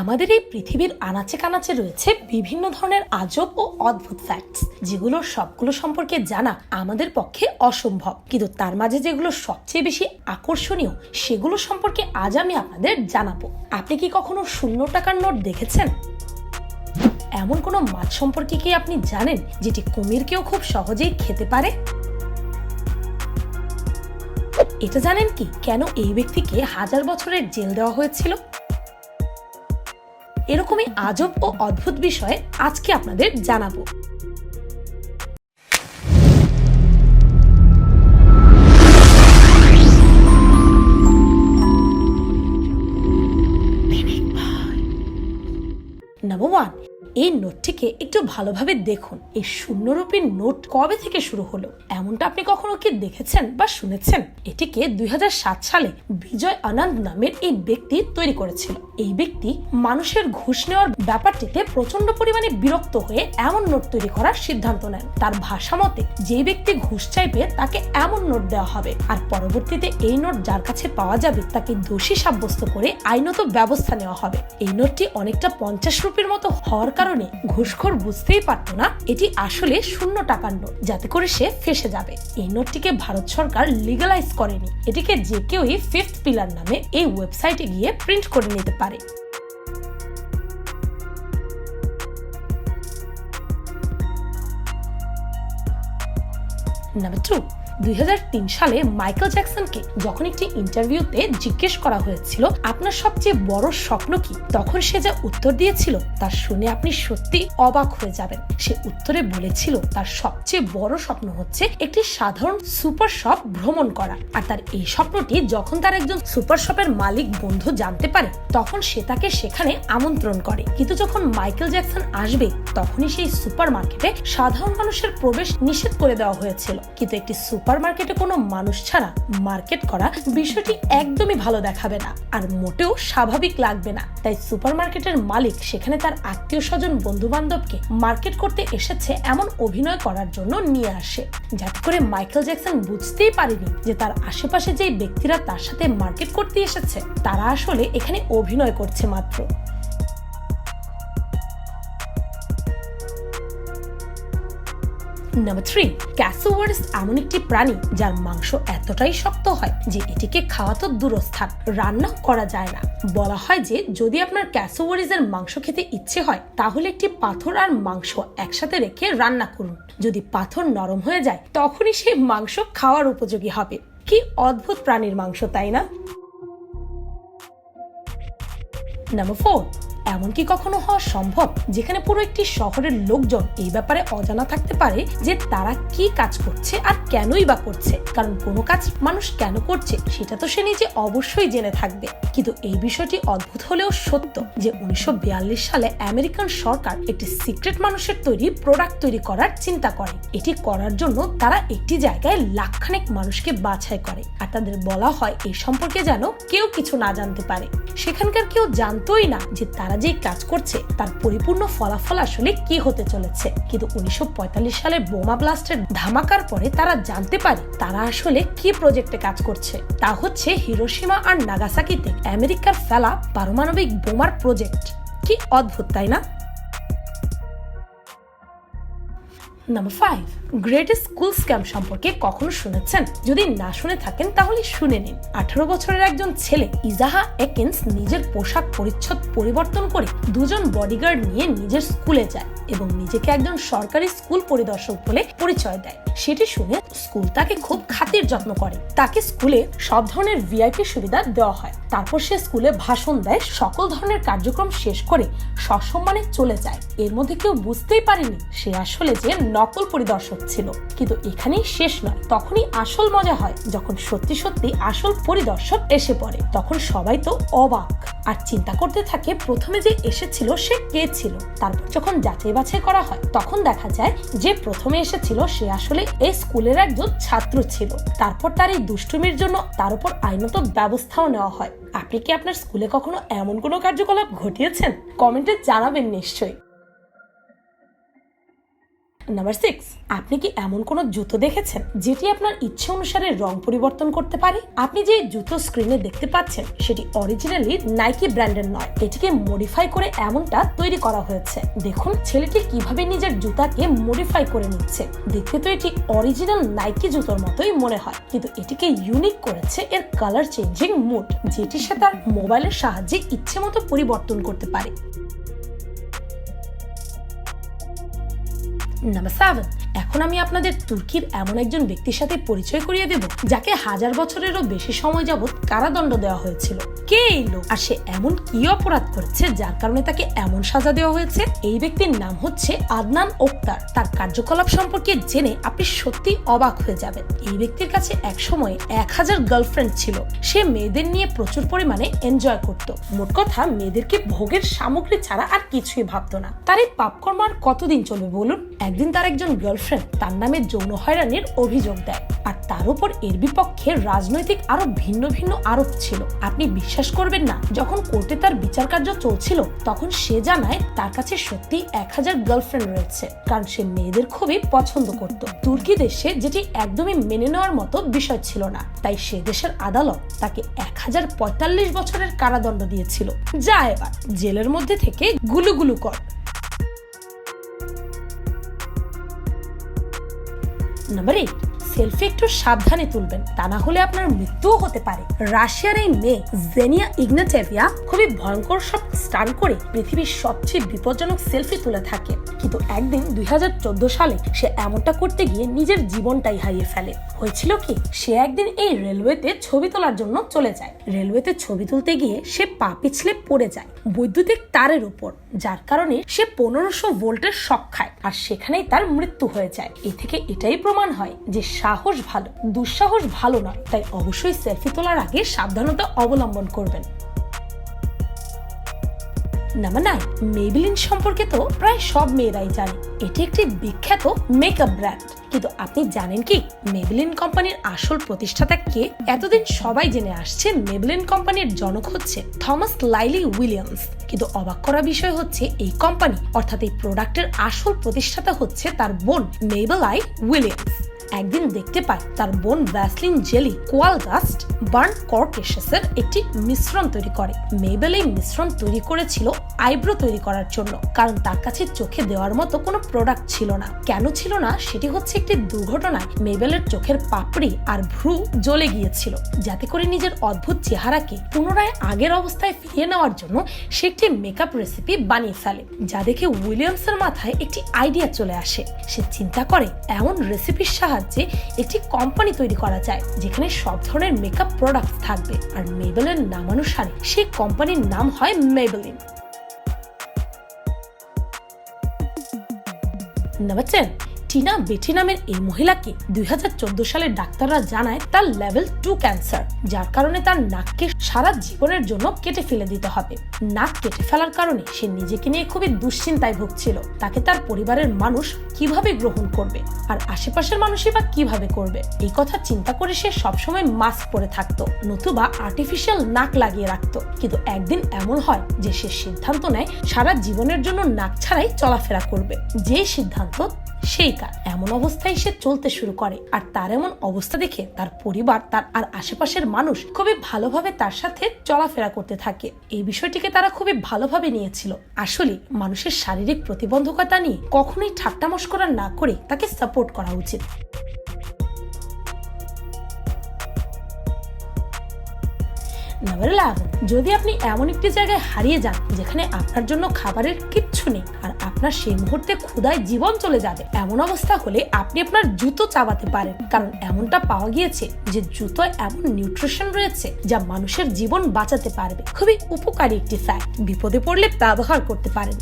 আমাদের এই পৃথিবীর আনাচে কানাচে রয়েছে বিভিন্ন ধরনের আজব ও অদ্ভুত ফ্যাক্টস যেগুলো সবগুলো সম্পর্কে জানা আমাদের পক্ষে অসম্ভব। কিন্তু তার মাঝে যেগুলো সবচেয়ে বেশি আকর্ষণীয়, সেগুলো সম্পর্কে আজ আমি আপনাদের জানাব। আপনি কি কখনো শূন্য টাকার নোট দেখেছেন? এমন কোনো মাছ সম্পর্কে কি আপনি জানেন, যেটি কুমিরকেও খুব সহজেই খেতে পারে? এটা জানেন কি? কেন এই ব্যক্তিকে হাজার বছরের জেল দেওয়া হয়েছিল? এরকমই আজব ও অদ্ভুত বিষয়ে আজকে আপনাদের জানাব। নাম্বার ওয়ান এই নোটটিকে একটু ভালোভাবে দেখুন। এই শূন্যরূপীর নোট কবে থেকে শুরু হলো? এমনটা আপনি কখনো কি দেখেছেন বা শুনেছেন? এটিকে দুই হাজার সাত সালে বিজয় আনন্দ নামের এই ব্যক্তি তৈরি করেছিল। এই ব্যক্তি মানুষের ঘুষ নেওয়ার ব্যাপারটিতে প্রচণ্ড পরিমাণে বিরক্ত হয়ে এমন নোট তৈরি করার সিদ্ধান্ত নেন। তার ভাষা মতে যে ব্যক্তি ঘুষ চাইবে তাকে এমন নোট দেওয়া হবে। আর পরবর্তীতে এই নোট যার কাছে পাওয়া যাবে তাকে দোষী সাব্যস্ত করে আইনত ব্যবস্থা নেওয়া হবে। এই নোটটি অনেকটা পঞ্চাশ রুপির মতো হওয়ার ঘুষখোর বুঝতেই পারত না এটি আসলে শূন্য টাকার নোট, যাতে করে সে ফেসে যাবে। এই নোটটিকে ভারত সরকার লিগালাইজ করেনি। এটিকে যে কেউই ফিফথ পিলার নামে এই ওয়েবসাইটে গিয়ে প্রিন্ট করে নিতে পারে। নাম্বার টু দুই হাজার তিন সালে মাইকেল জ্যাকসনকে যখন একটি ইন্টারভিউতে জিজ্ঞেস করা হয়েছিল, আপনার সবচেয়ে বড় স্বপ্ন কি? তখন সে যা উত্তর দিয়েছিল, তা শুনে আপনি সত্যি অবাক হয়ে যাবেন। সে উত্তরে বলেছিল, তার সবচেয়ে বড় স্বপ্ন হচ্ছে একটি সাধারণ সুপার শপ ভ্রমণ করা। আর তার এই স্বপ্নটি যখন তার একজন সুপার শপের মালিক বন্ধু জানতে পারে, তখন সে তাকে সেখানে আমন্ত্রণ করে। কিন্তু যখন মাইকেল জ্যাকসন আসবে, তখনই সেই সুপার মার্কেটে সাধারণ মানুষের প্রবেশ নিষেধ করে দেওয়া হয়েছিল। কিন্তু একটি সুপার মার্কেটে কোনো মানুষ ছাড়া মার্কেট করা বিষয়টি একদমই ভালো দেখাবে না। আর মোটেও স্বাভাবিক লাগবে না। তাই সুপার মার্কেটের মালিক সেখানে তার আত্মীয় স্বজন বন্ধু বান্ধবকে মার্কেট করতে এসেছে এমন অভিনয় করার জন্য নিয়ে আসে। যাতে করে মাইকেল জ্যাকসন বুঝতেই পারেনি যে তার আশেপাশে যেই ব্যক্তিরা তার সাথে মার্কেট করতে এসেছে, তারা আসলে এখানে অভিনয় করছে মাত্র। নাম্বার থ্রি ক্যাসোওয়ার্স এমন একটি প্রাণী যার মাংস এতটাই শক্ত হয় যে এটিকে খাওয়া তো দূরস্থান রান্না করা যায় না। বলা হয় যে যদি আপনার ক্যাসোওয়ারিজের মাংস খেতে ইচ্ছে হয়, তাহলে একটি পাথর আর মাংস একসাথে রেখে রান্না করুন। যদি পাথর নরম হয়ে যায়, তখনই সেই মাংস খাওয়ার উপযোগী হবে। কি অদ্ভুত প্রাণীর মাংস, তাই না? নাম্বার ফোর এমন কি কখনো হওয়া সম্ভব যেখানে পুরো একটি শহরের লোকজন এই ব্যাপারে অজানা থাকতে পারে যে তারা কি কাজ করছে আর কেনই বা করছে। কারণ কোনো কাজ মানুষ কেন করছে সেটা তো সে নিজে অবশ্যই জেনে থাকবে। কিন্তু এই বিষয়টি অদ্ভুত হলেও সত্য যে উনিশশো বিয়াল্লিশ সালে আমেরিকান সরকার একটি সিক্রেট মানুষের তৈরি প্রোডাক্ট তৈরি করার চিন্তা করে। এটি করার জন্য তারা একটি জায়গায় লাখখানেক মানুষকে বাছাই করে আর তাদের বলা হয় এই সম্পর্কে যেন কেউ কিছু না জানতে পারে। সেখানকার কেউ জানতোই না যে তারা যে কাজ করছে, তার পরিপূর্ণ ফলাফল আসলে কি হতে চলেছে? কিন্তু উনিশশো সালের বোমা ব্লাস্টের ধামাকার পরে তারা জানতে পারে তারা আসলে কি প্রজেক্টে কাজ করছে। তা হচ্ছে হিরোসীমা আর নাগাসাকিতে আমেরিকার ফেলা পারমাণবিক বোমার প্রজেক্ট। কি অদ্ভুত, তাই না? Number five. Great school scam সম্পর্কে কখনো শুনেছেন? যদি না শুনে থাকেন, তাহলে শুনে নিন। আঠারো বছরের একজন ছেলে ইজাহা একেন্স নিজের পোশাক পরিচ্ছদ পরিবর্তন করে দুজন বডিগার্ড নিয়ে নিজের স্কুলে যায় এবং নিজেকে একজন সরকারি স্কুল পরিদর্শক বলে পরিচয় দেয়। সেটি শুনে স্কুল তাকে খুব খাতির যত্ন করে। তাকে স্কুলে সব ধরনের ভিআইপি সুবিধা দেওয়া হয়। তারপর সে স্কুলে ভাষণ দেয়, সকল ধরনের কার্যক্রম শেষ করে সসম্মানে চলে যায়। এর মধ্যে কেউ বুঝতেই পারেনি সে আসলে যে নকল পরিদর্শক। ছিল। কিন্তু এখানেই শেষ নয়। তখনই আসল মজা হয় যখন সত্যি সত্যি আসল পরিদর্শক এসে পড়ে। তখন সবাই তো অবাক। আর চিন্তা করতে থাকে প্রথমে যে এসেছিল সে কে ছিল। তারপর যখন যাচাই বাছাই করা হয়, তখন দেখা যায় যে প্রথমে এসেছিল সে আসলে এই স্কুলের একজন ছাত্র ছিল। তারপর তার এই দুষ্টুমির জন্য তার উপর আইনত ব্যবস্থাও নেওয়া হয়। আপনি কি আপনার স্কুলে কখনো এমন কোনো কার্যকলাপ ঘটিয়েছেন? কমেন্টে জানাবেন নিশ্চয়ই। নাম্বার সিক্স আপনি কি এমন কোনো জুতো দেখেছেন যেটি আপনার ইচ্ছে অনুসারে রং পরিবর্তন করতে পারে? আপনি যে জুতো স্ক্রিনে দেখতে পাচ্ছেন, সেটি অরিজিনালি নাইকি ব্র্যান্ডের নয়। এটিকে মডিফাই করে এমনটা তৈরি করা হয়েছে। দেখুন, ছেলেটি কীভাবে নিজের জুতাকে মডিফাই করে নিচ্ছে। দেখতে তো এটি অরিজিনাল নাইকি জুতোর মতোই মনে হয়। কিন্তু এটিকে ইউনিক করেছে এর কালার চেঞ্জিং মুড যেটি সে তার মোবাইলের সাহায্যে ইচ্ছে মতো পরিবর্তন করতে পারে। নাম্বার সেভেন এখন আমি আপনাদের তুর্কির এমন একজন ব্যক্তির সাথে পরিচয় করিয়ে দেব, যাকে হাজার বছরেরও বেশি সময় যাবৎ কারাদণ্ড দেওয়া হয়েছিল। কে এই লোক আর সে এমন কি অপরাধ করেছে যার কারণে তাকে এমন সাজা দেওয়া হয়েছে? এই ব্যক্তির নাম হচ্ছে আদনান ওক্তার। তার কার্যকলাপ সম্পর্কে জেনে আপনি সত্যি অবাক হয়ে যাবেন। এই ব্যক্তির কাছে একসময় এক হাজার গার্লফ্রেন্ড ছিল। সে মেয়েদের নিয়ে প্রচুর পরিমাণে এনজয় করত। মোট কথা, মেয়েদেরকে ভোগের সামগ্রী ছাড়া আর কিছুই ভাবতো না। তার এই পাপকর্ম আর কতদিন চলবে বলুন? একদিন তার একজন গার্লফ্রেন্ড তার নামে যৌন হয়রানির অভিযোগ দেয়। আর তার উপর এর বিপক্ষে রাজনৈতিক আরও ভিন্ন ভিন্ন আরোপ ছিল। আপনি বিশ্বাস করবেন না। যখন কোর্টে তার বিচার কার্য চলছিল, তখন সে জানায় তার কাছে সত্যি এক হাজার গার্লফ্রেন্ড রয়েছে, কারণ সে মেয়েদের খুবই পছন্দ করত। তুর্কি দেশে যেটি একদমই মেনে নেওয়ার মতো বিষয় ছিল না, তাই সে দেশের আদালত তাকে এক হাজার পঁয়তাল্লিশ বছরের কারাদণ্ড দিয়েছিল। যা এবার জেলের মধ্যে থেকে গুলুগুলু কর। নাম্বার এইট সেলফি একটু সাবধানে তুলবেন, তা না হলে আপনার মৃত্যুও হতে পারে। রাশিয়ার এই মেয়ে, জেনিয়া ইগনাটেভিয়া খুবই ভয়ঙ্কর সব স্টান করে পৃথিবীর সবচেয়ে বিপজ্জনক সেলফি তুলে থাকে। কিন্তু একদিন দুই হাজার চোদ্দ সালে সে এমনটা করতে গিয়ে নিজের জীবনটাই হারিয়ে ফেলে। হয়েছিল কি, সে একদিন এই রেলওয়েতে ছবি তোলার জন্য চলে যায়। রেলওয়েতে ছবি তুলতে গিয়ে সে পা পিছলে পড়ে যায় বৈদ্যুতিক তারের উপর, যার কারণে সে পনেরোশো ভোল্টের শক খায়, আর সেখানেই তার মৃত্যু হয়ে যায়। এ থেকে এটাই প্রমাণ হয় যে সাহস ভালো, দুঃসাহস ভালো নয়। তাই অবশ্যই সেলফি তোলার আগে সাবধানতা অবলম্বন করবেন। নাম্বার নাইন মেবিলিন সম্পর্কে তো প্রায় সব মেয়েরাই জানে। এটি একটি বিখ্যাত মেকআপ ব্র্যান্ড কিন্তু আপনি জানেন কি মেবিলিন কোম্পানির আসল প্রতিষ্ঠাতা কে? এতদিন সবাই জেনে আসছে মেবিলিন কোম্পানির জনক হচ্ছে থমাস লাইলি উইলিয়ামস কিন্তু অবাক করা বিষয় হচ্ছে, এই কোম্পানি, অর্থাৎ এই প্রোডাক্টের আসল প্রতিষ্ঠাতা হচ্ছে তার বোন মেবেলাই উইলিয়ামস একদিন দেখতে পায় তার বোন Vaseline jelly coal dust burn কর্কেশাসের একটি মিশ্রণ তৈরি করে। মেবেল এই মিশ্রণ তৈরি করেছিল আইব্রো তৈরি করার জন্য, কারণ তার কাছে চোখে দেওয়ার মতো কোনো প্রোডাক্ট ছিল না। কেন ছিল না? সেটি হচ্ছে একটি দুর্ঘটনায় মেবেলের চোখের পাপড়ি আর ভ্রু জ্বলে গিয়েছিল, যাতে করে নিজের অদ্ভুত চেহারাকে পুনরায় আগের অবস্থায় ফিরিয়ে নেওয়ার জন্য সে একটি মেকআপ রেসিপি বানিয়ে ফেলে, যা দেখে উইলিয়ামসের মাথায় একটি আইডিয়া চলে আসে। সে চিন্তা করে, এমন রেসিপির সাহায্যে একটি কোম্পানি তৈরি করা যায়, যেখানে সব ধরনের মেকআপ প্রোডাক্ট থাকবে। আর মেবেলের নামানুসারে সেই কোম্পানির নাম হয় মেবেলিন নাম্বার টেন টিনা বেটি নামের এই মহিলাকে দুই সালে ডাক্তাররা জানায় তার লেভেল টু ক্যান্সার, যার কারণে তার নাককে সারা জীবনের জন্য কেটে ফেলে দিতে হবে। নাক কেটে ফেলার কারণে সে নিজেকে নিয়ে খুবই দুশ্চিন্তায় ভুগছিল। তাকে তার পরিবারের মানুষ কীভাবে গ্রহণ করবে? আর আশেপাশের মানুষই বা কীভাবে করবে? এই কথা চিন্তা করে সে সবসময় মাস্ক পরে থাকতো, নতুবা আর্টিফিশিয়াল নাক লাগিয়ে রাখতো। কিন্তু একদিন এমন হয় যে সে সিদ্ধান্ত নেয়, সারা জীবনের জন্য নাক ছাড়াই চলাফেরা করবে। যে সিদ্ধান্ত সেই কার এমন অবস্থায় সে চলতে শুরু করে। আর তার এমন অবস্থা দেখে তার পরিবার, তার আর আশেপাশের মানুষ খুবই ভালোভাবে তার সাথে চলাফেরা করতে থাকে। এই বিষয়টিকে তারা খুবই ভালোভাবে নিয়েছিল। আসলে মানুষের শারীরিক প্রতিবন্ধকতা নিয়ে কখনোই ঠাট্টা মস্করা না করে তাকে সাপোর্ট করা উচিত। নাম্বার ইলেভেন যদি আপনি এমন একটি জায়গায় হারিয়ে যান, যেখানে আপনার জন্য খাবারের কিচ্ছু নেই আর আপনার সেই মুহূর্তে ক্ষুধায় জীবন চলে যাবে। এমন অবস্থা হলে আপনি আপনার জুতো চাবাতে পারেন, কারণ এমনটা পাওয়া গিয়েছে যে জুতোয় এমন নিউট্রিশন রয়েছে যা মানুষের জীবন বাঁচাতে পারবে। খুবই উপকারী একটি ফ্যাক্ট বিপদে পড়লে ব্যবহার করতে পারেন।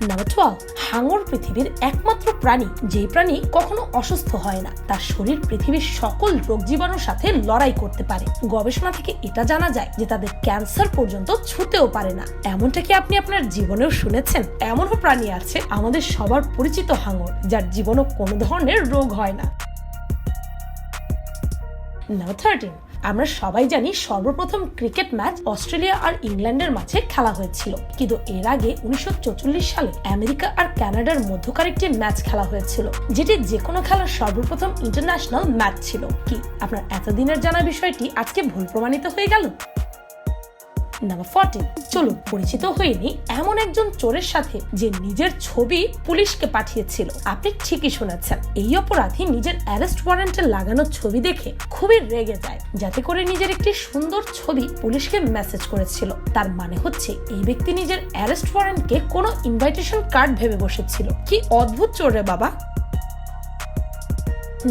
নাম্বার টুয়েলভ হাঙর পৃথিবীর একমাত্র প্রাণী, যেই প্রাণী কখনো অসুস্থ হয় না। তার শরীর পৃথিবীর সকল রোগ জীবাণুর সাথে লড়াই করতে পারে। গবেষণা থেকে এটা জানা যায় যে তাদের ক্যান্সার পর্যন্ত ছুতেও পারে না। এমনটা কি আপনি আপনার জীবনেও শুনেছেন? এমনও প্রাণী আছে আমাদের সবার পরিচিত হাঙর, যার জীবনও কোনো ধরনের রোগ হয় না। নাম্বার থার্টিন আমরা সবাই জানি সর্বপ্রথম ক্রিকেট ম্যাচ অস্ট্রেলিয়া আর ইংল্যান্ডের মাঝে খেলা হয়েছিল। কিন্তু এর আগে উনিশশো সালে আমেরিকা আর কানাডার মধ্যকার একটি ম্যাচ খেলা হয়েছিল, যেটি যে কোনো খেলার সর্বপ্রথম ইন্টারন্যাশনাল ম্যাচ ছিল। কি, আপনার এতদিনের জানা বিষয়টি আজকে ভুল প্রমাণিত হয়ে গেল? নাম্বার ফর্টিন চলুন, পরিচিত হয়নি এমন একজন চোরের সাথে যে নিজের ছবি পুলিশকে পাঠিয়েছিল। আপনি ঠিকই শুনেছেন। এই অপরাধী নিজের অ্যারেস্ট ওয়ারেন্টে লাগানো ছবি দেখে খুবই রেগে যায়, যাতে করে নিজের একটি সুন্দর ছবি পুলিশকে মেসেজ করেছিল। তার মানে হচ্ছে, এই ব্যক্তি নিজের অ্যারেস্ট ওয়ারেন্টকে কোনো ইনভাইটেশন কার্ড ভেবে বসেছিল। কি অদ্ভুত চোর রে বাবা!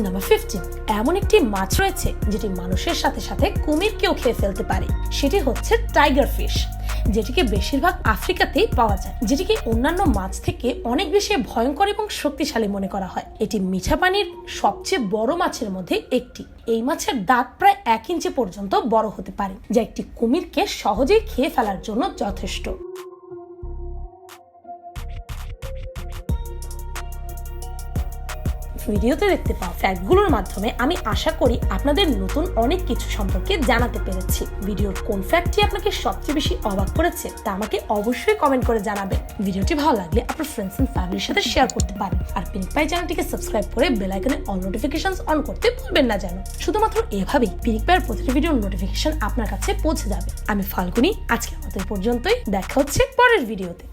নাম্বার ফিফটিন এমন একটি মাছ রয়েছে যেটি মানুষের সাথে সাথে কুমিরকেও খেয়ে ফেলতে পারে। সেটি হচ্ছে টাইগার ফিশ যেটিকে বেশিরভাগ আফ্রিকাতেই পাওয়া যায়, যেটিকে অন্যান্য মাছ থেকে অনেক বেশি ভয়ঙ্কর এবং শক্তিশালী মনে করা হয়। এটি মিঠা পানির সবচেয়ে বড় মাছের মধ্যে একটি। এই মাছের দাঁত প্রায় এক ইঞ্চি পর্যন্ত বড় হতে পারে, যা একটি কুমিরকে সহজেই খেয়ে ফেলার জন্য যথেষ্ট। ভিডিওতে দেখতে পাওয়া ফ্যাক্টগুলোর মাধ্যমে আমি আশা করি আপনাদের নতুন অনেক কিছু সম্পর্কে জানাতে পেরেছি। ভিডিওর কোন ফ্যাক্টটি আপনাকে সবচেয়ে বেশি অবাক করেছে, তা আমাকে অবশ্যই কমেন্ট করে জানাবেন। ভিডিওটি ভালো লাগলে আপনার ফ্রেন্ডস এন্ড ফ্যামিলির সাথে শেয়ার করতে পারেন। আর পিঙ্ক পাই চ্যানেলটিকে সাবস্ক্রাইব করে বেল আইকনে অল নোটিফিকেশনস অন করতে ভুলবেন না যেন। শুধুমাত্র এভাবেই পিঙ্ক পাইয়ের প্রতিটি ভিডিওর নোটিফিকেশন আপনার কাছে পৌঁছে যাবে। আমি ফাল্গুনি, আজকের মতো পর্যন্তই। দেখা হচ্ছে পরের ভিডিওতে